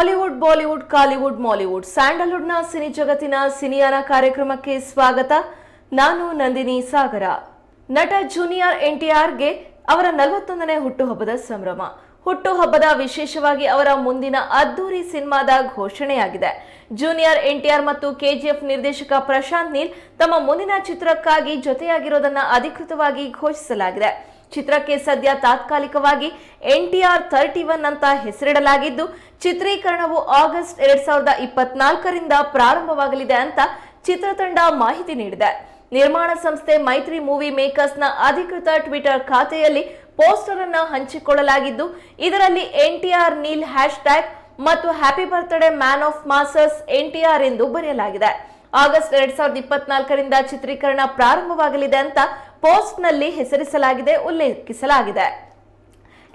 Hollywood Bollywood Kollywood Mollywood ಸ್ಯಾಂಡಲ್ವುಡ್ನ cine ಜಗತ್ತಿನ ಸಿನಿಯಾನ ಕಾರ್ಯಕ್ರಮಕ್ಕೆ ಸ್ವಾಗತ. ನಾನು ನಂದಿನಿ ಸಾಗರ. ನಟ ಜೂನಿಯರ್ ಎನ್ಟಿಆರ್ಗೆ ಅವರ ನಲವತ್ತೊಂದನೇ ಹುಟ್ಟುಹಬ್ಬದ ಸಂಭ್ರಮ. ಹುಟ್ಟುಹಬ್ಬದ ವಿಶೇಷವಾಗಿ ಅವರ ಮುಂದಿನ ಅದ್ದೂರಿ ಸಿನಿಮಾದ ಘೋಷಣೆಯಾಗಿದೆ. ಜೂನಿಯರ್ ಎನ್ಟಿಆರ್ ಮತ್ತು ಕೆಜಿಎಫ್ ನಿರ್ದೇಶಕ ಪ್ರಶಾಂತ್ ನೀಲ್ ತಮ್ಮ ಮುಂದಿನ ಚಿತ್ರಕ್ಕಾಗಿ ಜೊತೆಯಾಗಿರೋದನ್ನ ಅಧಿಕೃತವಾಗಿ ಘೋಷಿಸಲಾಗಿದೆ. ಚಿತ್ರಕ್ಕೆ ಸದ್ಯ ತಾತ್ಕಾಲಿಕವಾಗಿ ಎನ್ಟಿಆರ್ ಥರ್ಟಿ ಒನ್ ಅಂತ ಹೆಸರಿಡಲಾಗಿದ್ದು, ಚಿತ್ರೀಕರಣವು ಆಗಸ್ಟ್ ಎರಡ್ ಸಾವಿರದ ಇಪ್ಪತ್ನಾಲ್ಕರಿಂದ ಪ್ರಾರಂಭವಾಗಲಿದೆ ಅಂತ ಚಿತ್ರತಂಡ ಮಾಹಿತಿ ನೀಡಿದೆ. ನಿರ್ಮಾಣ ಸಂಸ್ಥೆ ಮೈತ್ರಿ ಮೂವಿ ಮೇಕರ್ಸ್ನ ಅಧಿಕೃತ ಟ್ವಿಟರ್ ಖಾತೆಯಲ್ಲಿ ಪೋಸ್ಟರ್ ಅನ್ನು ಹಂಚಿಕೊಳ್ಳಲಾಗಿದ್ದು, ಇದರಲ್ಲಿ ಎನ್ಟಿಆರ್ ನೀಲ್ ಹ್ಯಾಶ್ ಟ್ಯಾಗ್ ಮತ್ತು happy birthday man of masses NTR ಎಂದು ಬರೆಯಲಾಗಿದೆ. ಆಗಸ್ಟ್ ಎರಡ್ ಸಾವಿರದ ಇಪ್ಪತ್ನಾಲ್ಕರಿಂದ ಚಿತ್ರೀಕರಣ ಪ್ರಾರಂಭವಾಗಲಿದೆ ಅಂತ ಪೋಸ್ಟ್ನಲ್ಲಿ ಹೆಸರಿಸಲಾಗಿದೆ, ಉಲ್ಲೇಖಿಸಲಾಗಿದೆ.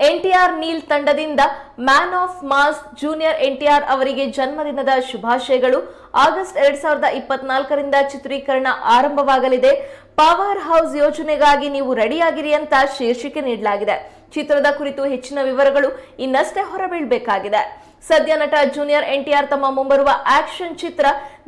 ಎನ್ಟಿಆರ್ ನೀಲ್ ತಂಡದಿಂದ man of mass junior NTR ಅವರಿಗೆ ಜನ್ಮದಿನದ ಶುಭಾಶಯಗಳು. ಆಗಸ್ಟ್ ಎರಡ್ ಸಾವಿರದ ಇಪ್ಪತ್ನಾಲ್ಕರಿಂದ ಚಿತ್ರೀಕರಣ ಆರಂಭವಾಗಲಿದೆ. ಪವರ್ ಹೌಸ್ ಯೋಜನೆಗಾಗಿ ನೀವು ರೆಡಿಯಾಗಿರಿ ಅಂತ ಶೀರ್ಷಿಕೆ ನೀಡಲಾಗಿದೆ. ಚಿತ್ರದ ಕುರಿತು ಹೆಚ್ಚಿನ ವಿವರಗಳು ಇನ್ನಷ್ಟೇ ಹೊರಬೀಳಬೇಕಾಗಿದೆ. ಸದ್ಯ ನಟ ಜೂನಿಯರ್ ಎನ್ಟಿಆರ್ ತಮ್ಮ ಮುಂಬರುವ ಆಕ್ಷನ್ ಚಿತ್ರ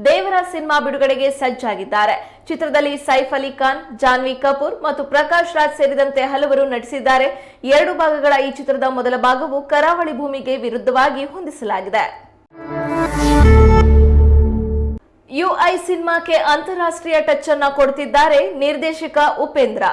ದೇವರ ಸಿನಿಮಾ ಬಿಡುಗಡೆಗೆ ಸಜ್ಜಾಗಿದ್ದಾರೆ. ಚಿತ್ರದಲ್ಲಿ ಸೈಫ್ ಅಲಿ ಖಾನ್, ಜಾನ್ವಿ ಕಪೂರ್ ಮತ್ತು ಪ್ರಕಾಶ್ ರಾಜ್ ಸೇರಿದಂತೆ ಹಲವರು ನಟಿಸಿದ್ದಾರೆ. ಎರಡು ಭಾಗಗಳ ಈ ಚಿತ್ರದ ಮೊದಲ ಭಾಗವು ಕರಾವಳಿ ಭೂಮಿಗೆ ವಿರುದ್ಧವಾಗಿ ಹೊಂದಿಸಲಾಗಿದೆ. ಯುಐ ಸಿನಿಮಾಕ್ಕೆ ಅಂತಾರಾಷ್ಟ್ರೀಯ ಟಚ್ ಅನ್ನ ಕೊಡ್ತಿದ್ದಾರೆ ನಿರ್ದೇಶಕ ಉಪೇಂದ್ರ.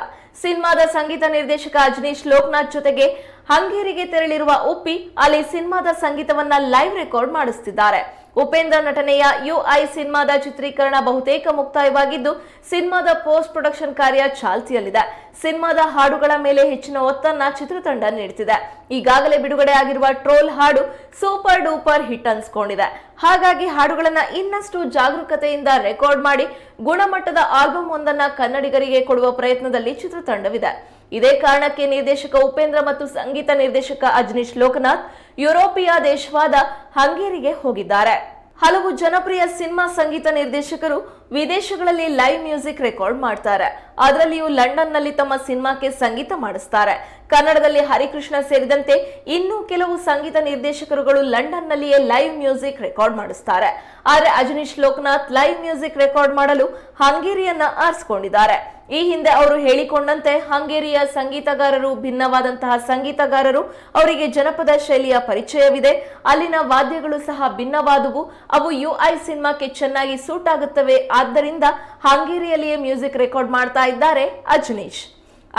ಸಿನಿಮಾದ ಸಂಗೀತ ನಿರ್ದೇಶಕ ಅಜನೀಶ್ ಲೋಕನಾಥ್ ಜೊತೆಗೆ ಹಂಗೇರಿಗೆ ತೆರಳಿರುವ ಉಪ್ಪಿ ಅಲ್ಲಿ ಸಿನಿಮಾದ ಸಂಗೀತವನ್ನ ಲೈವ್ ರೆಕಾರ್ಡ್ ಮಾಡಿಸುತ್ತಿದ್ದಾರೆ ಉಪೇಂದ್ರ ನಟನೆಯ ಯುಐ ಸಿನಿಮಾದ ಚಿತ್ರೀಕರಣ ಬಹುತೇಕ ಮುಕ್ತಾಯವಾಗಿದ್ದು, ಸಿನಿಮಾದ ಪೋಸ್ಟ್ ಪ್ರೊಡಕ್ಷನ್ ಕಾರ್ಯ ಚಾಲ್ತಿಯಲ್ಲಿದೆ. ಸಿನಿಮಾದ ಹಾಡುಗಳ ಮೇಲೆ ಹೆಚ್ಚಿನ ಒತ್ತನ್ನ ಚಿತ್ರತಂಡ ನೀಡುತ್ತಿದೆ ಈಗಾಗಲೇ ಬಿಡುಗಡೆ ಆಗಿರುವ ಟ್ರೋಲ್ ಹಾಡು ಸೂಪರ್ ಡೂಪರ್ ಹಿಟ್ ಅನ್ಸ್ಕೊಂಡಿದೆ. ಹಾಗಾಗಿ ಹಾಡುಗಳನ್ನ ಇನ್ನಷ್ಟು ಜಾಗರೂಕತೆಯಿಂದ ರೆಕಾರ್ಡ್ ಮಾಡಿ ಗುಣಮಟ್ಟದ ಆಲ್ಬಮ್ ಒಂದನ್ನ ಕನ್ನಡಿಗರಿಗೆ ಕೊಡುವ ಪ್ರಯತ್ನದಲ್ಲಿ ಚಿತ್ರತಂಡವಿದೆ. ಇದೇ ಕಾರಣಕ್ಕೆ ನಿರ್ದೇಶಕ ಉಪೇಂದ್ರ ಮತ್ತು ಸಂಗೀತ ನಿರ್ದೇಶಕ ಅಜ್ನೀಶ್ ಲೋಕನಾಥ್ ಯುರೋಪಿಯ ದೇಶವಾದ ಹಂಗೇರಿಗೆ ಹೋಗಿದ್ದಾರೆ. ಹಲವು ಜನಪ್ರಿಯ ಸಿನಿಮಾ ಸಂಗೀತ ನಿರ್ದೇಶಕರು ವಿದೇಶಗಳಲ್ಲಿ ಲೈವ್ ಮ್ಯೂಸಿಕ್ ರೆಕಾರ್ಡ್ ಮಾಡ್ತಾರೆ. ಅದರಲ್ಲಿಯೂ ಲಂಡನ್ನಲ್ಲಿ ತಮ್ಮ ಸಿನಿಮಾಕ್ಕೆ ಸಂಗೀತ ಮಾಡಿಸ್ತಾರೆ. ಕನ್ನಡದಲ್ಲಿ ಹರಿಕೃಷ್ಣ ಸೇರಿದಂತೆ ಇನ್ನೂ ಕೆಲವು ಸಂಗೀತ ನಿರ್ದೇಶಕರುಗಳು ಲಂಡನ್ನಲ್ಲಿಯೇ ಲೈವ್ ಮ್ಯೂಸಿಕ್ ರೆಕಾರ್ಡ್ ಮಾಡಿಸ್ತಾರೆ. ಆದರೆ Ajaneesh Loknath live music record ಮಾಡಲು ಹಂಗೇರಿಯನ್ನ ಆರಿಸಿಕೊಂಡಿದ್ದಾರೆ. ಈ ಹಿಂದೆ ಅವರು ಹೇಳಿಕೊಂಡಂತೆ ಹಂಗೇರಿಯ ಸಂಗೀತಗಾರರು ಭಿನ್ನವಾದಂತಹ ಸಂಗೀತಗಾರರು ಅವರಿಗೆ ಜನಪದ ಶೈಲಿಯ ಪರಿಚಯವಿದೆ. ಅಲ್ಲಿನ ವಾದ್ಯಗಳು ಸಹ ಭಿನ್ನವಾದುವು. ಅವು ಯುಐ ಸಿನಿಮಾಕ್ಕೆ ಚೆನ್ನಾಗಿ ಸೂಟ್ ಆಗುತ್ತವೆ. ಆದ್ದರಿಂದ ಹಂಗೇರಿಯಲ್ಲಿಯೇ ಮ್ಯೂಸಿಕ್ ರೆಕಾರ್ಡ್ ಮಾಡ್ತಾ ಇದ್ದಾರೆ ಅಜನೀಶ್.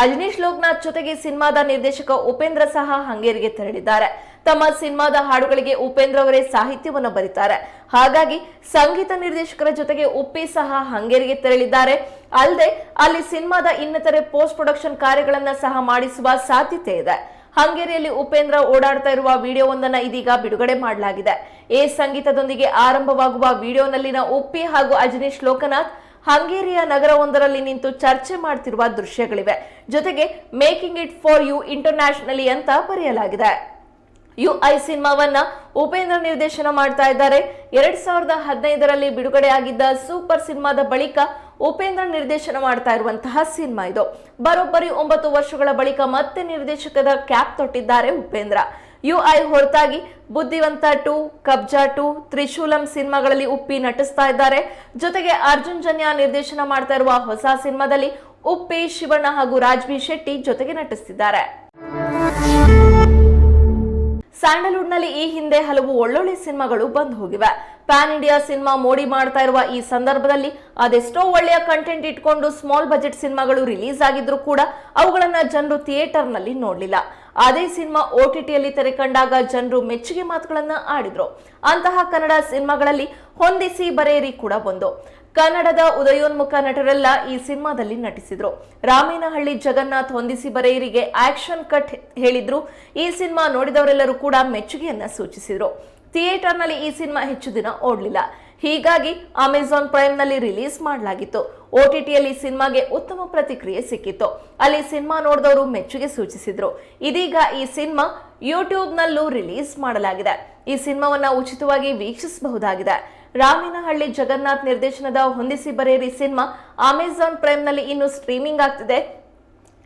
ಅಜನೀಶ್ ಲೋಕನಾಥ್ ಜೊತೆಗೆ ಸಿನಿಮಾದ ನಿರ್ದೇಶಕ ಉಪೇಂದ್ರ ಸಹ ಹಂಗೇರಿಗೆ ತೆರಳಿದ್ದಾರೆ. ತಮ್ಮ ಸಿನಿಮಾದ ಹಾಡುಗಳಿಗೆ ಉಪೇಂದ್ರ ಅವರೇ ಸಾಹಿತ್ಯವನ್ನು ಬರೀತಾರೆ. ಹಾಗಾಗಿ ಸಂಗೀತ ನಿರ್ದೇಶಕರ ಜೊತೆಗೆ ಉಪ್ಪಿ ಸಹ ಹಂಗೇರಿಗೆ ತೆರಳಿದ್ದಾರೆ. ಅಲ್ಲದೆ ಅಲ್ಲಿ ಸಿನಿಮಾದ ಇನ್ನಿತರೆ ಪೋಸ್ಟ್ ಪ್ರೊಡಕ್ಷನ್ ಕಾರ್ಯಗಳನ್ನ ಸಹ ಮಾಡಿಸುವ ಸಾಧ್ಯತೆ ಇದೆ. ಹಂಗೇರಿಯಲ್ಲಿ ಉಪೇಂದ್ರ ಓಡಾಡ್ತಾ ಇರುವ ವಿಡಿಯೋವೊಂದನ್ನ ಇದೀಗ ಬಿಡುಗಡೆ ಮಾಡಲಾಗಿದೆ. ಎ ಸಂಗೀತದೊಂದಿಗೆ ಆರಂಭವಾಗುವ ವಿಡಿಯೋನಲ್ಲಿನ ಉಪ್ಪಿ ಹಾಗೂ ಅಜನೀಶ್ ಲೋಕನಾಥ್ ಹಂಗೇರಿಯ ನಗರವೊಂದರಲ್ಲಿ ನಿಂತು ಚರ್ಚೆ ಮಾಡ್ತಿರುವ ದೃಶ್ಯಗಳಿವೆ. ಜೊತೆಗೆ making it for you internationally ಅಂತ ಬರೆಯಲಾಗಿದೆ. ಯು ಐ ಸಿನಿಮಾವನ್ನ ಉಪೇಂದ್ರ ನಿರ್ದೇಶನ ಮಾಡ್ತಾ ಇದ್ದಾರೆ. ಎರಡ್ ಸಾವಿರದ ಹದಿನೈದರಲ್ಲಿ ಬಿಡುಗಡೆಯಾಗಿದ್ದ ಸೂಪರ್ ಸಿನಿಮಾದ ಬಳಿಕ ಉಪೇಂದ್ರ ನಿರ್ದೇಶನ ಮಾಡ್ತಾ ಇರುವಂತಹ ಸಿನಿಮಾ ಇದು. ಬರೋಬ್ಬರಿ ಒಂಬತ್ತು ವರ್ಷಗಳ ಬಳಿಕ ಮತ್ತೆ ನಿರ್ದೇಶಕದ ಕ್ಯಾಪ್ ತೊಟ್ಟಿದ್ದಾರೆ ಉಪೇಂದ್ರ. ಯುಐ ಹೊರತಾಗಿ ಬುದ್ಧಿವಂತ ಟು, ಕಬ್ಜಾ ಟು, ತ್ರಿಶೂಲಂ ಸಿನಿಮಾಗಳಲ್ಲಿ ಉಪ್ಪಿ ನಟಿಸ್ತಾ ಇದ್ದಾರೆ. ಜೊತೆಗೆ ಅರ್ಜುನ್ ಜನ್ಯ ನಿರ್ದೇಶನ ಮಾಡ್ತಾ ಇರುವ ಹೊಸ ಸಿನಿಮಾದಲ್ಲಿ ಉಪ್ಪಿ, ಶಿವಣ್ಣ ಹಾಗೂ ರಾಜ್ವಿ ಶೆಟ್ಟಿ ಜೊತೆಗೆ ನಟಿಸ್ತಿದ್ದಾರೆ. ಸ್ಯಾಂಡಲ್ವುಡ್ನಲ್ಲಿ ಈ ಹಿಂದೆ ಹಲವು ಒಳ್ಳೊಳ್ಳೆ ಸಿನಿಮಾಗಳು ಬಂದು ಹೋಗಿವೆ. ಪ್ಯಾನ್ ಇಂಡಿಯಾ ಸಿನಿಮಾ ಮೋಡಿ ಮಾಡ್ತಾ ಇರುವ ಈ ಸಂದರ್ಭದಲ್ಲಿ ಅದೆಷ್ಟೋ ಒಳ್ಳೆಯ ಕಂಟೆಂಟ್ ಇಟ್ಕೊಂಡು ಸ್ಮಾಲ್ ಬಜೆಟ್ ಸಿನಿಮಾಗಳು ರಿಲೀಸ್ ಆಗಿದ್ರು ಕೂಡ ಅವುಗಳನ್ನ ಜನರು ಥಿಯೇಟರ್ನಲ್ಲಿ ನೋಡ್ಲಿಲ್ಲ. ಅದೇ ಸಿನಿಮಾ ಓ ಟಿ ಟಿಯಲ್ಲಿ ತೆರೆ ಕಂಡಾಗ ಜನರು ಮೆಚ್ಚುಗೆ ಮಾತುಗಳನ್ನ ಆಡಿದ್ರು. ಅಂತಹ ಕನ್ನಡ ಸಿನಿಮಾಗಳಲ್ಲಿ ಹೊಂದಿಸಿ ಬರೆಯಿರಿ ಕೂಡ ಒಂದು. ಕನ್ನಡದ ಉದಯೋನ್ಮುಖ ನಟರೆಲ್ಲ ಈ ಸಿನಿಮಾದಲ್ಲಿ ನಟಿಸಿದ್ರು. ರಾಮೇನಹಳ್ಳಿ ಜಗನ್ನಾಥ್ ಹೊಂದಿಸಿ ಬರೆಯರಿಗೆ ಆಕ್ಷನ್ ಕಟ್ ಹೇಳಿದ್ರು. ಈ ಸಿನಿಮಾ ನೋಡಿದವರೆಲ್ಲರೂ ಕೂಡ ಮೆಚ್ಚುಗೆಯನ್ನ ಸೂಚಿಸಿದ್ರು. ಥಿಯೇಟರ್ನಲ್ಲಿ ಈ ಸಿನಿಮಾ ಹೆಚ್ಚು ದಿನ ಓಡಲಿಲ್ಲ. ಹೀಗಾಗಿ ಅಮೆಜಾನ್ ಪ್ರೈಮ್ನಲ್ಲಿ ರಿಲೀಸ್ ಮಾಡಲಾಗಿತ್ತು. ಓಟಿಟಿಯಲ್ಲಿ ಸಿನಿಮಾಗೆ ಉತ್ತಮ ಪ್ರತಿಕ್ರಿಯೆ ಸಿಕ್ಕಿತ್ತು. ಅಲ್ಲಿ ಸಿನಿಮಾ ನೋಡಿದವರು ಮೆಚ್ಚುಗೆ ಸೂಚಿಸಿದ್ರು. ಇದೀಗ ಈ ಸಿನಿಮಾ ಯೂಟ್ಯೂಬ್ನಲ್ಲೂ ರಿಲೀಸ್ ಮಾಡಲಾಗಿದೆ. ಈ ಸಿನಿಮಾವನ್ನ ಉಚಿತವಾಗಿ ವೀಕ್ಷಿಸಬಹುದಾಗಿದೆ. ರಾಮಿನಹಳ್ಳಿ ಜಗನ್ನಾಥ್ ನಿರ್ದೇಶನದ ಹೊಂದಿಸಿ ಬರೇರಿ ಸಿನಿಮಾ ಅಮೆಜಾನ್ ಪ್ರೈಮ್ನಲ್ಲಿ ಇನ್ನು ಸ್ಟ್ರೀಮಿಂಗ್ ಆಗ್ತಿದೆ.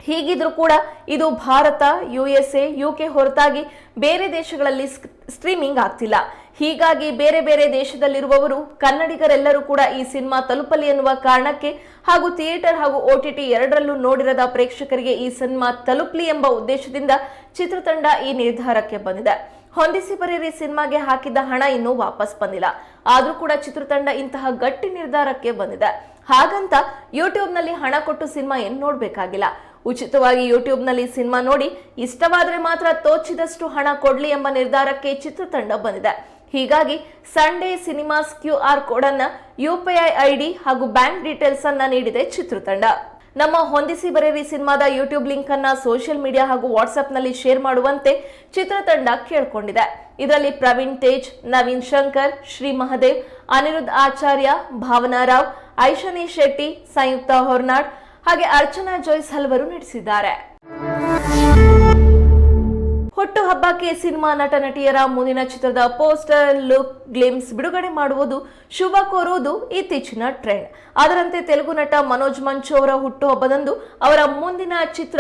ಹೀಗಿದ್ರೂ ಕೂಡ ಇದು Bharat, U S A, U K ಹೊರತಾಗಿ ಬೇರೆ ದೇಶಗಳಲ್ಲಿ ಸ್ಟ್ರೀಮಿಂಗ್ ಆಗ್ತಿಲ್ಲ. ಹೀಗಾಗಿ ಬೇರೆ ಬೇರೆ ದೇಶದಲ್ಲಿರುವವರು ಕನ್ನಡಿಗರೆಲ್ಲರೂ ಕೂಡ ಈ ಸಿನಿಮಾ ತಲುಪಲಿ ಎನ್ನುವ ಕಾರಣಕ್ಕೆ ಹಾಗೂ ಥಿಯೇಟರ್ ಹಾಗೂ ಒಟಿಟಿ ಎರಡರಲ್ಲೂ ನೋಡಿರದ ಪ್ರೇಕ್ಷಕರಿಗೆ ಈ ಸಿನಿಮಾ ತಲುಪಲಿ ಎಂಬ ಉದ್ದೇಶದಿಂದ ಚಿತ್ರತಂಡ ಈ ನಿರ್ಧಾರಕ್ಕೆ ಬಂದಿದೆ. ಹೊಂದಿಸಿ ಬರೀರಿ ಸಿನಿಮಾಗೆ ಹಾಕಿದ್ದ ಹಣ ಇನ್ನೂ ವಾಪಸ್ ಬಂದಿಲ್ಲ. ಆದರೂ ಕೂಡ ಚಿತ್ರತಂಡ ಇಂತಹ ಗಟ್ಟಿ ನಿರ್ಧಾರಕ್ಕೆ ಬಂದಿದೆ. ಹಾಗಂತ ಯೂಟ್ಯೂಬ್ನಲ್ಲಿ ಹಣ ಕೊಟ್ಟು ಸಿನಿಮಾ ಏನು ನೋಡಬೇಕಾಗಿಲ್ಲ. ಉಚಿತವಾಗಿ ಯೂಟ್ಯೂಬ್ನಲ್ಲಿ ಸಿನಿಮಾ ನೋಡಿ ಇಷ್ಟವಾದರೆ ಮಾತ್ರ ತೋಚಿದಷ್ಟು ಹಣ ಕೊಡಲಿ ಎಂಬ ನಿರ್ಧಾರಕ್ಕೆ ಚಿತ್ರತಂಡ ಬಂದಿದೆ. ಹೀಗಾಗಿ Sunday Cinemas Q R code ಅನ್ನ ಯುಪಿಐ ಐಡಿ ಹಾಗೂ ಬ್ಯಾಂಕ್ ಡೀಟೇಲ್ಸ್ ಅನ್ನ ನೀಡಿದೆ ಚಿತ್ರತಂಡ. ನಮ್ಮ ಹೊಂದಿಸಿ ಬರೇರಿ ಸಿನಿಮಾದ ಯೂಟ್ಯೂಬ್ ಲಿಂಕ್ ಅನ್ನ ಸೋಷಿಯಲ್ ಮೀಡಿಯಾ ಹಾಗೂ ವಾಟ್ಸ್ಆಪ್ನಲ್ಲಿ ಶೇರ್ ಮಾಡುವಂತೆ ಚಿತ್ರತಂಡ ಕೇಳ್ಕೊಂಡಿದೆ. ಇದರಲ್ಲಿ ಪ್ರವೀಣ್ ತೇಜ್, ನವೀನ್ ಶಂಕರ್, ಶ್ರೀ ಮಹದೇವ್, ಅನಿರುದ್ಧ ಆಚಾರ್ಯ, ಭಾವನಾ ರಾವ್, ಐಶನಿ ಶೆಟ್ಟಿ, ಸಂಯುಕ್ತ ಹೊರ್ನಾಡ್ ಹಾಗೆ ಅರ್ಚನಾ ಜೋಯ್ಸ್ ಹಲವರು ನಟಿಸಿದ್ದಾರೆ. ಹುಟ್ಟು ಹಬ್ಬಕ್ಕೆ ಸಿನಿಮಾ ನಟ ನಟಿಯರ ಮುಂದಿನ ಚಿತ್ರದ ಪೋಸ್ಟರ್, ಲುಕ್, ಗ್ಲಿಮ್ಸ್ ಬಿಡುಗಡೆ ಮಾಡುವುದು ಶುಭ ಕೋರುವುದು ಇತ್ತೀಚಿನ ಟ್ರೆಂಡ್. ಅದರಂತೆ ತೆಲುಗು ನಟ ಮನೋಜ್ ಮಂಚು ಅವರ ಹುಟ್ಟುಹಬ್ಬದಂದು ಅವರ ಮುಂದಿನ ಚಿತ್ರ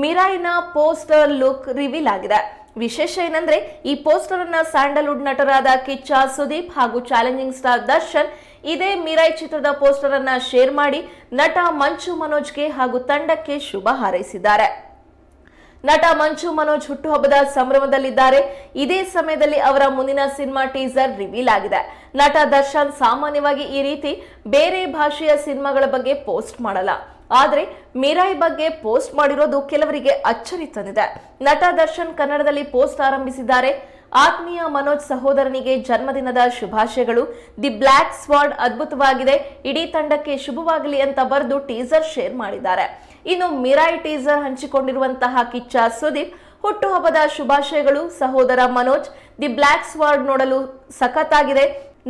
ಮಿರಾಯಿನ ಪೋಸ್ಟರ್, ಲುಕ್ ರಿವೀಲ್ ಆಗಿದೆ. ವಿಶೇಷ ಏನಂದ್ರೆ, ಈ ಪೋಸ್ಟರ್ ಅನ್ನ ಸ್ಯಾಂಡಲ್ವುಡ್ ನಟರಾದ ಕಿಚ್ಚ, ಸುದೀಪ್ ಹಾಗೂ ಚಾಲೆಂಜಿಂಗ್ ಸ್ಟಾರ್ ದರ್ಶನ್ ಇದೇ ಮಿರಾಯ್ ಚಿತ್ರದ ಪೋಸ್ಟರ್ ಅನ್ನ ಶೇರ್ ಮಾಡಿ ನಟ ಮಂಚು ಮನೋಜ್ಗೆ ಹಾಗೂ ತಂಡಕ್ಕೆ ಶುಭ ಹಾರೈಸಿದ್ದಾರೆ. ನಟ ಮಂಚು ಮನೋಜ್ ಹುಟ್ಟುಹಬ್ಬದ ಸಂಭ್ರಮದಲ್ಲಿದ್ದಾರೆ. ಇದೇ ಸಮಯದಲ್ಲಿ ಅವರ ಮುಂದಿನ ಸಿನಿಮಾ ಟೀಸರ್ ರಿವೀಲ್ ಆಗಿದೆ. ನಟ ದರ್ಶನ್ ಸಾಮಾನ್ಯವಾಗಿ ಈ ರೀತಿ ಬೇರೆ ಭಾಷೆಯ ಸಿನಿಮಾಗಳ ಬಗ್ಗೆ ಪೋಸ್ಟ್ ಮಾಡಲ್ಲ. ಆದ್ರೆ ಮೀರಾಯಿ ಬಗ್ಗೆ ಪೋಸ್ಟ್ ಮಾಡಿರೋದು ಕೆಲವರಿಗೆ ಅಚ್ಚರಿ ತಂದಿದೆ. ನಟ ದರ್ಶನ್ ಕನ್ನಡದಲ್ಲಿ ಪೋಸ್ಟ್ ಆರಂಭಿಸಿದ್ದಾರೆ. ಆತ್ಮೀಯ ಮನೋಜ್ ಸಹೋದರನಿಗೆ ಜನ್ಮದಿನದ ಶುಭಾಶಯಗಳು. ದಿ ಬ್ಲ್ಯಾಕ್ ಸ್ವಾಡ್ ಅದ್ಭುತವಾಗಿದೆ. ಇಡೀ ತಂಡಕ್ಕೆ ಶುಭವಾಗಲಿ ಅಂತ ಬರೆದು ಟೀಸರ್ ಶೇರ್ ಮಾಡಿದ್ದಾರೆ. ಇನ್ನು ಮಿರಾಯ್ ಟೀಸರ್ ಹಂಚಿಕೊಂಡಿರುವಂತಹ ಕಿಚ್ಚ ಸುದೀಪ್, ಹುಟ್ಟುಹಬ್ಬದ ಶುಭಾಶಯಗಳು ಸಹೋದರ ಮನೋಜ್. ದಿ ಬ್ಲ್ಯಾಕ್ ಸ್ವಾರ್ಡ್ ನೋಡಲು ಸಖತ್ತಾಗಿದೆ.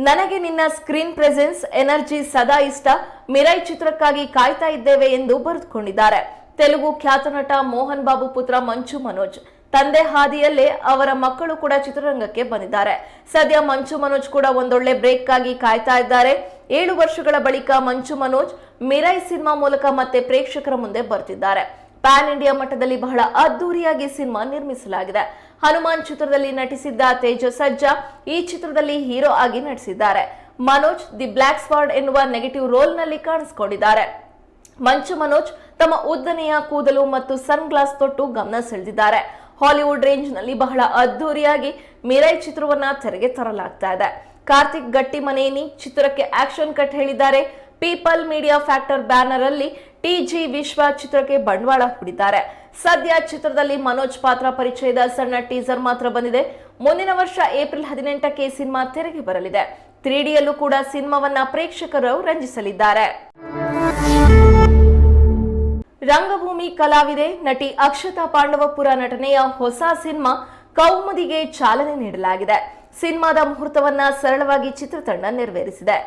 ನನಗೆ ನಿನ್ನ ಸ್ಕ್ರೀನ್ ಪ್ರೆಸೆನ್ಸ್ ಎನರ್ಜಿ ಸದಾ ಇಷ್ಟ. ಮಿರಾಯ್ ಚಿತ್ರಕ್ಕಾಗಿ ಕಾಯ್ತಾ ಇದ್ದೇವೆ ಎಂದು ಬರೆದುಕೊಂಡಿದ್ದಾರೆ. ತೆಲುಗು ಖ್ಯಾತ ನಟ ಮೋಹನ್ ಬಾಬು ಪುತ್ರ ಮಂಚು ಮನೋಜ್. ತಂದೆ ಹಾದಿಯಲ್ಲೇ ಅವರ ಮಕ್ಕಳು ಕೂಡ ಚಿತ್ರರಂಗಕ್ಕೆ ಬಂದಿದ್ದಾರೆ. ಸದ್ಯ ಮಂಚು ಮನೋಜ್ ಕೂಡ ಒಂದೊಳ್ಳೆ ಬ್ರೇಕ್ ಆಗಿ ಕಾಯ್ತಾ ಇದ್ದಾರೆ. ಏಳು ವರ್ಷಗಳ ಬಳಿಕ ಮಂಚು ಮನೋಜ್, ಮಿರೈ ಸಿನಿಮಾ ಮೂಲಕ ಮತ್ತೆ ಪ್ರೇಕ್ಷಕರ ಮುಂದೆ ಬರ್ತಿದ್ದಾರೆ. ಪ್ಯಾನ್ ಇಂಡಿಯಾ ಮಟ್ಟದಲ್ಲಿ ಬಹಳ ಅದ್ದೂರಿಯಾಗಿ ಸಿನಿಮಾ ನಿರ್ಮಿಸಲಾಗಿದೆ. ಹನುಮಾನ್ ಚಿತ್ರದಲ್ಲಿ ನಟಿಸಿದ್ದ ತೇಜಸ್ ಸಜ್ಜಾ ಈ ಚಿತ್ರದಲ್ಲಿ ಹೀರೋ ಆಗಿ ನಟಿಸಿದ್ದಾರೆ. ಮನೋಜ್, ದಿ ಬ್ಲ್ಯಾಕ್ ಸ್ವಾರ್ಡ್ ಎನ್ನುವ ನೆಗೆಟಿವ್ ರೋಲ್ನಲ್ಲಿ ಕಾಣಿಸಿಕೊಂಡಿದ್ದಾರೆ. ಮಂಚು ಮನೋಜ್ ತಮ್ಮ ಉದ್ದನೆಯ ಕೂದಲು ಮತ್ತು ಸನ್ ಗ್ಲಾಸ್ ತೊಟ್ಟು ಗಮನ ಸೆಳೆದಿದ್ದಾರೆ. ಹಾಲಿವುಡ್ ರೇಂಜ್ನಲ್ಲಿ ಬಹಳ ಅದ್ಧೂರಿಯಾಗಿ ಮಿರೈ ಚಿತ್ರವನ್ನ ತೆರೆಗೆ ತರಲಾಗ್ತಾ ಇದೆ. ಕಾರ್ತಿಕ್ ಗಟ್ಟಿ ಮನೇನಿ ಚಿತ್ರಕ್ಕೆ ಆಕ್ಷನ್ ಕಟ್ ಹೇಳಿದ್ದಾರೆ. ಪೀಪಲ್ ಮೀಡಿಯಾ ಫ್ಯಾಕ್ಟರ್ ಬ್ಯಾನರ್ ಅಲ್ಲಿ ಟಿಜಿ ವಿಶ್ವ ಚಿತ್ರಕ್ಕೆ ಬಂಡವಾಳ ಹೂಡಿದ್ದಾರೆ. ಸದ್ಯ ಚಿತ್ರದಲ್ಲಿ ಮನೋಜ್ ಪಾತ್ರ ಪರಿಚಯದ ಸಣ್ಣ ಟೀಸರ್ ಮಾತ್ರ ಬಂದಿದೆ. ಮುಂದಿನ ವರ್ಷ ಏಪ್ರಿಲ್ ಹದಿನೆಂಟಕ್ಕೆ ಸಿನಿಮಾ ತೆರೆಗೆ ಬರಲಿದೆ. ತ್ರೀಡಿಯಲ್ಲೂ ಕೂಡ ಸಿನಿಮಾವನ್ನ ಪ್ರೇಕ್ಷಕರು ರಂಜಿಸಲಿದ್ದಾರೆ. ರಂಗಭೂಮಿ ಕಲಾವಿದೆ, ನಟಿ ಅಕ್ಷತಾ ಪಾಂಡವಪುರ ನಟನೆಯ ಹೊಸ ಸಿನಿಮಾ ಕೌಮುದಿಗೆ ಚಾಲನೆ ನೀಡಲಾಗಿದೆ. ಸಿನಿಮಾದ ಮುಹೂರ್ತವನ್ನ ಸರಳವಾಗಿ ಚಿತ್ರತಂಡ ನೆರವೇರಿಸಿದೆ.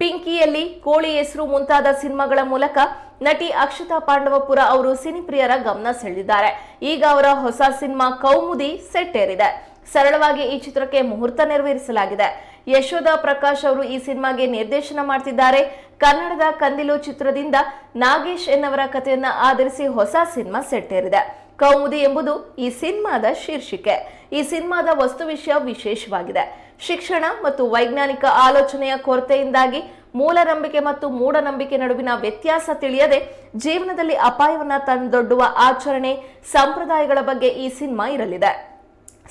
ಪಿಂಕಿಯಲ್ಲಿ ಕೋಳಿ ಹೆಸರು ಮುಂತಾದ ಸಿನಿಮಾಗಳ ಮೂಲಕ ನಟಿ ಅಕ್ಷತಾ ಪಾಂಡವಪುರ ಅವರು ಸಿನಿಪ್ರಿಯರ ಗಮನ ಸೆಳೆದಿದ್ದಾರೆ. ಈಗ ಅವರ ಹೊಸ ಸಿನಿಮಾ ಕೌಮುದಿ ಸೆಟ್ ಏರಿದೆ ಸರಳವಾಗಿ ಈ ಚಿತ್ರಕ್ಕೆ ಮುಹೂರ್ತ ನೆರವೇರಿಸಲಾಗಿದೆ. ಯಶೋಧ ಪ್ರಕಾಶ್ ಅವರು ಈ ಸಿನಿಮಾಗೆ ನಿರ್ದೇಶನ ಮಾಡ್ತಿದ್ದಾರೆ. ಕನ್ನಡದ ಕಂದಿಲು ಚಿತ್ರದಿಂದ ನಾಗೇಶ್ ಎನ್ನವರ ಕಥೆಯನ್ನ ಆಧರಿಸಿ ಹೊಸ ಸಿನಿಮಾ ಸೆಟ್ಟೇರಿದೆ. ಕೌಮುದಿ ಎಂಬುದು ಈ ಸಿನಿಮಾದ ಶೀರ್ಷಿಕೆ. ಈ ಸಿನಿಮಾದ ವಸ್ತು ವಿಷಯ ವಿಶೇಷವಾಗಿದೆ. ಶಿಕ್ಷಣ ಮತ್ತು ವೈಜ್ಞಾನಿಕ ಆಲೋಚನೆಯ ಕೊರತೆಯಿಂದಾಗಿ ಮೂಲನಂಬಿಕೆ ಮತ್ತು ಮೂಢನಂಬಿಕೆ ನಡುವಿನ ವ್ಯತ್ಯಾಸ ತಿಳಿಯದೆ ಜೀವನದಲ್ಲಿ ಅಪಾಯವನ್ನ ತಂದೊಡ್ಡುವ ಆಚರಣೆ ಸಂಪ್ರದಾಯಗಳ ಬಗ್ಗೆ ಈ ಸಿನಿಮಾ ಇರಲಿದೆ.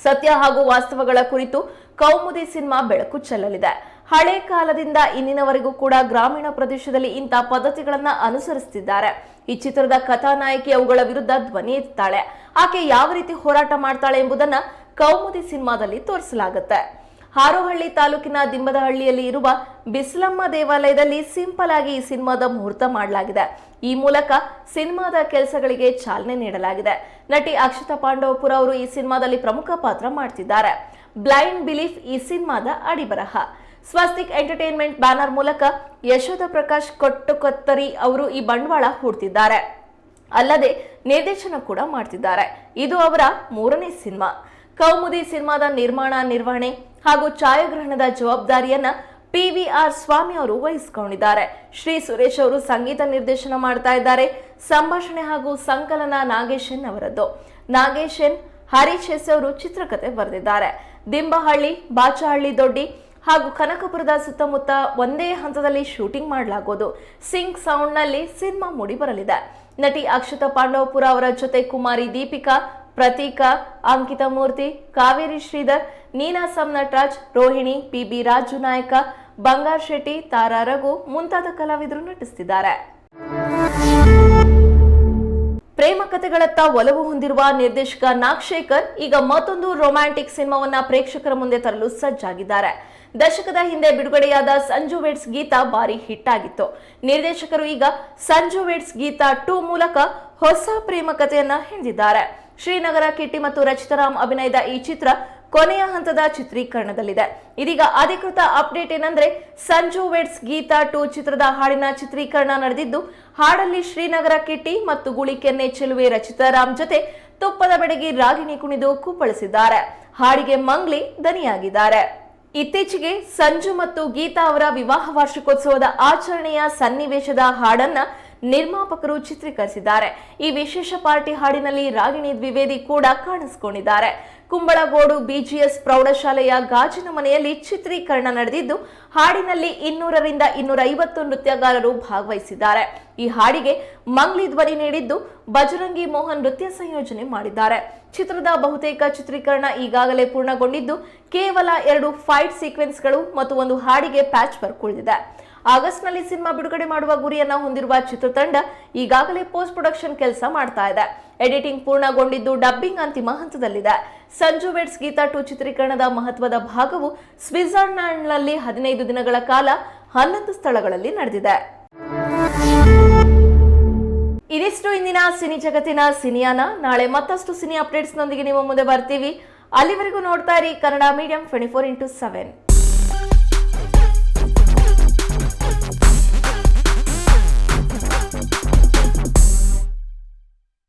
ಸತ್ಯ ಹಾಗೂ ವಾಸ್ತವಗಳ ಕುರಿತು ಕೌಮುದಿ ಸಿನಿಮಾ ಬೆಳಕು ಚೆಲ್ಲಲಿದೆ. ಹಳೆ ಕಾಲದಿಂದ ಇಂದಿನವರೆಗೂ ಕೂಡ ಗ್ರಾಮೀಣ ಪ್ರದೇಶದಲ್ಲಿ ಇಂಥ ಪದ್ಧತಿಗಳನ್ನ ಅನುಸರಿಸುತ್ತಿದ್ದಾರೆ ಈ ಚಿತ್ರದ ಕಥಾನಾಯಕಿ ಅವುಗಳ ವಿರುದ್ಧ ಧ್ವನಿ ಎತ್ತಾಳೆ ಆಕೆ ಯಾವ ರೀತಿ ಹೋರಾಟ ಮಾಡ್ತಾಳೆ ಎಂಬುದನ್ನ ಕೌಮುದಿ ಸಿನಿಮಾದಲ್ಲಿ ತೋರಿಸಲಾಗುತ್ತೆ. ಹಾರೋಹಳ್ಳಿ ತಾಲೂಕಿನ ದಿಂಬದಹಳ್ಳಿಯಲ್ಲಿ ಇರುವ ಬಿಸ್ಲಮ್ಮ ದೇವಾಲಯದಲ್ಲಿ ಸಿಂಪಲ್ ಆಗಿ ಈ ಸಿನಿಮಾದ ಮುಹೂರ್ತ ಮಾಡಲಾಗಿದೆ. ಈ ಮೂಲಕ ಸಿನಿಮಾದ ಕೆಲಸಗಳಿಗೆ ಚಾಲನೆ ನೀಡಲಾಗಿದೆ. ನಟಿ ಅಕ್ಷತಾ ಪಾಂಡವಪುರ ಅವರು ಈ ಸಿನಿಮಾದಲ್ಲಿ ಪ್ರಮುಖ ಪಾತ್ರ ಮಾಡ್ತಿದ್ದಾರೆ. ಬ್ಲೈಂಡ್ ಬಿಲೀಫ್ ಈ ಸಿನಿಮಾದ ಅಡಿಬರಹ. ಸ್ವಸ್ತಿಕ್ ಎಂಟರ್ಟೈನ್ಮೆಂಟ್ ಬ್ಯಾನರ್ ಮೂಲಕ ಯಶೋಧ ಪ್ರಕಾಶ್ ಕೊಟ್ಟುಕೊತ್ತರಿ ಅವರು ಈ ಬಂಡವಾಳ ಹೂಡ್ತಿದ್ದಾರೆ. ಅಲ್ಲದೆ ನಿರ್ದೇಶನ ಕೂಡ ಮಾಡ್ತಿದ್ದಾರೆ. ಇದು ಅವರ ಮೂರನೇ ಸಿನಿಮಾ. ಕೌಮುದಿ ಸಿನಿಮಾದ ನಿರ್ಮಾಣ, ನಿರ್ವಹಣೆ ಹಾಗೂ ಛಾಯಾಗ್ರಹಣದ ಜವಾಬ್ದಾರಿಯನ್ನ ಪಿ ವಿ ಆರ್ ಸ್ವಾಮಿ ಅವರು ವಹಿಸಿಕೊಂಡಿದ್ದಾರೆ. ಶ್ರೀ ಸುರೇಶ್ ಅವರು ಸಂಗೀತ ನಿರ್ದೇಶನ ಮಾಡ್ತಾ ಇದ್ದಾರೆ. ಸಂಭಾಷಣೆ ಹಾಗೂ ಸಂಕಲನ ನಾಗೇಶನ್ ಅವರದ್ದು. ನಾಗೇಶನ್, ಹರೀಶ್ ಎಸ್ ಅವರು ಚಿತ್ರಕಥೆ ಬರೆದಿದ್ದಾರೆ. ದಿಂಬಹಳ್ಳಿ, ಬಾಚಹಳ್ಳಿ, ದೊಡ್ಡಿ ಹಾಗೂ ಕನಕಪುರದ ಸುತ್ತಮುತ್ತ ಒಂದೇ ಹಂತದಲ್ಲಿ ಶೂಟಿಂಗ್ ಮಾಡಲಾಗುವುದು. ಸಿಂಗ್ ಸೌಂಡ್ನಲ್ಲಿ ಸಿನಿಮಾ ಮೂಡಿ ಬರಲಿದೆ ನಟಿ ಅಕ್ಷತಾ ಪಾಂಡವಪುರ ಅವರ ಜೊತೆ ಕುಮಾರಿ ದೀಪಿಕಾ, ಪ್ರತೀಕಾ, ಅಂಕಿತಾ ಮೂರ್ತಿ, ಕಾವೇರಿ ಶ್ರೀಧರ್, ನೀನಾ ನಟರಾಜ್ ರೋಹಿಣಿ, ಪಿಬಿ ರಾಜು ನಾಯಕ ಬಂಗಾರ್ ಶೆಟ್ಟಿ, ತಾರಾ ರಘು ಮುಂತಾದ ಕಲಾವಿದರು ನಟಿಸುತ್ತಿದ್ದಾರೆ. ಪ್ರೇಮ ಕಥೆಗಳತ್ತ ಒಲವು ಹೊಂದಿರುವ ನಿರ್ದೇಶಕ ನಾಗಶೇಖರ್ ಈಗ ಮತ್ತೊಂದು ರೊಮ್ಯಾಂಟಿಕ್ ಸಿನಿಮಾವನ್ನ ಪ್ರೇಕ್ಷಕರ ಮುಂದೆ ತರಲು ಸಜ್ಜಾಗಿದ್ದಾರೆ. ದಶಕದ ಹಿಂದೆ ಬಿಡುಗಡೆಯಾದ ಸಂಜು ವೇಡ್ಸ್ ಗೀತ ಭಾರಿ ಹಿಟ್ ಆಗಿತ್ತು ನಿರ್ದೇಶಕರು ಈಗ ಸಂಜು ವೇಡ್ಸ್ ಗೀತ ಟೂ ಮೂಲಕ ಹೊಸ ಪ್ರೇಮ ಕಥೆಯನ್ನ ಹಿಂದಿದ್ದಾರೆ. ಶ್ರೀನಗರ ಕಿಟ್ಟಿ ಮತ್ತು ರಚಿತಾರಾಮ್ ಅಭಿನಯದ ಈ ಚಿತ್ರ ಕೊನೆಯ ಹಂತದ ಚಿತ್ರೀಕರಣದಲ್ಲಿದೆ. ಇದೀಗ ಅಧಿಕೃತ ಅಪ್ಡೇಟ್ ಏನಂದ್ರೆ ಸಂಜು ವೆಡ್ಸ್ ಗೀತಾ ಟೂ ಚಿತ್ರದ ಹಾಡಿನ ಚಿತ್ರೀಕರಣ ನಡೆದಿದ್ದು, ಹಾಡಲ್ಲಿ ಶ್ರೀನಗರ ಕಿಟ್ಟಿ ಮತ್ತು ಗುಳಿಕೆನ್ನೆ ಚೆಲುವೆ ರಚಿತಾರಾಮ್ ಜೊತೆ ತುಪ್ಪದ ಬೆಡಗಿ ರಾಗಿಣಿ ಕುಣಿದು ಕುಪ್ಪಳಿಸಿದ್ದಾರೆ. ಹಾಡಿಗೆ ಮಂಗ್ಲಿ ದನಿಯಾಗಿದ್ದಾರೆ. ಇತ್ತೀಚೆಗೆ ಸಂಜು ಮತ್ತು ಗೀತಾ ಅವರ ವಿವಾಹ ವಾರ್ಷಿಕೋತ್ಸವದ ಆಚರಣೆಯ ಸನ್ನಿವೇಶದ ಹಾಡನ್ನ ನಿರ್ಮಾಪಕರು ಚಿತ್ರೀಕರಿಸಿದ್ದಾರೆ. ಈ ವಿಶೇಷ ಪಾರ್ಟಿ ಹಾಡಿನಲ್ಲಿ ರಾಗಿಣಿ ದ್ವಿವೇದಿ ಕೂಡ ಕಾಣಿಸಿಕೊಂಡಿದ್ದಾರೆ. ಕುಂಬಳಗೋಡು ಬಿಜಿಎಸ್ ಪ್ರೌಢಶಾಲೆಯ ಗಾಜಿನ ಮನೆಯಲ್ಲಿ ಚಿತ್ರೀಕರಣ ನಡೆದಿದ್ದು, ಹಾಡಿನಲ್ಲಿ ಇನ್ನೂರರಿಂದ ಇನ್ನೂರ ಐವತ್ತು ನೃತ್ಯಗಾರರು ಭಾಗವಹಿಸಿದ್ದಾರೆ. ಈ ಹಾಡಿಗೆ ಮಂಗ್ಲಿ ಧ್ವನಿ ನೀಡಿದ್ದು, ಬಜರಂಗಿ ಮೋಹನ್ ನೃತ್ಯ ಸಂಯೋಜನೆ ಮಾಡಿದ್ದಾರೆ. ಚಿತ್ರದ ಬಹುತೇಕ ಚಿತ್ರೀಕರಣ ಈಗಾಗಲೇ ಪೂರ್ಣಗೊಂಡಿದ್ದು, ಕೇವಲ ಎರಡು ಫೈಟ್ ಸೀಕ್ವೆನ್ಸ್ಗಳು ಮತ್ತು ಒಂದು ಹಾಡಿಗೆ ಪ್ಯಾಚ್ ವರ್ಕ್ ಉಳಿದಿದೆ. ಆಗಸ್ಟ್ನಲ್ಲಿ ಸಿನಿಮಾ ಬಿಡುಗಡೆ ಮಾಡುವ ಗುರಿಯನ್ನ ಹೊಂದಿರುವ ಚಿತ್ರತಂಡ ಈಗಾಗಲೇ ಪೋಸ್ಟ್ ಪ್ರೊಡಕ್ಷನ್ ಕೆಲಸ ಮಾಡ್ತಾ ಇದೆ. ಎಡಿಟಿಂಗ್ ಪೂರ್ಣಗೊಂಡಿದ್ದು ಡಬ್ಬಿಂಗ್ ಅಂತಿಮ ಹಂತದಲ್ಲಿದೆ. ಸಂಜು ವೆಡ್ಸ್ ಗೀತಾ ಟು ಚಿತ್ರೀಕರಣದ ಮಹತ್ವದ ಭಾಗವು ಸ್ವಿಟ್ಜರ್ಲ್ಯಾಂಡ್ನಲ್ಲಿ ಹದಿನೈದು ದಿನಗಳ ಕಾಲ ಹನ್ನೊಂದು ಸ್ಥಳಗಳಲ್ಲಿ ನಡೆದಿದೆ. ಇದಿಷ್ಟು ಇಂದಿನ ಸಿನಿ ಜಗತ್ತಿನ ಸಿನಿಯಾನ. ನಾಳೆ ಮತ್ತಷ್ಟು ಸಿನಿ ಅಪ್ಡೇಟ್ಸ್ನೊಂದಿಗೆ ನಿಮ್ಮ ಮುಂದೆ ಬರ್ತೀವಿ. ಅಲ್ಲಿವರೆಗೂ ನೋಡ್ತಾ ಇರಿ Kannada medium twenty four into seven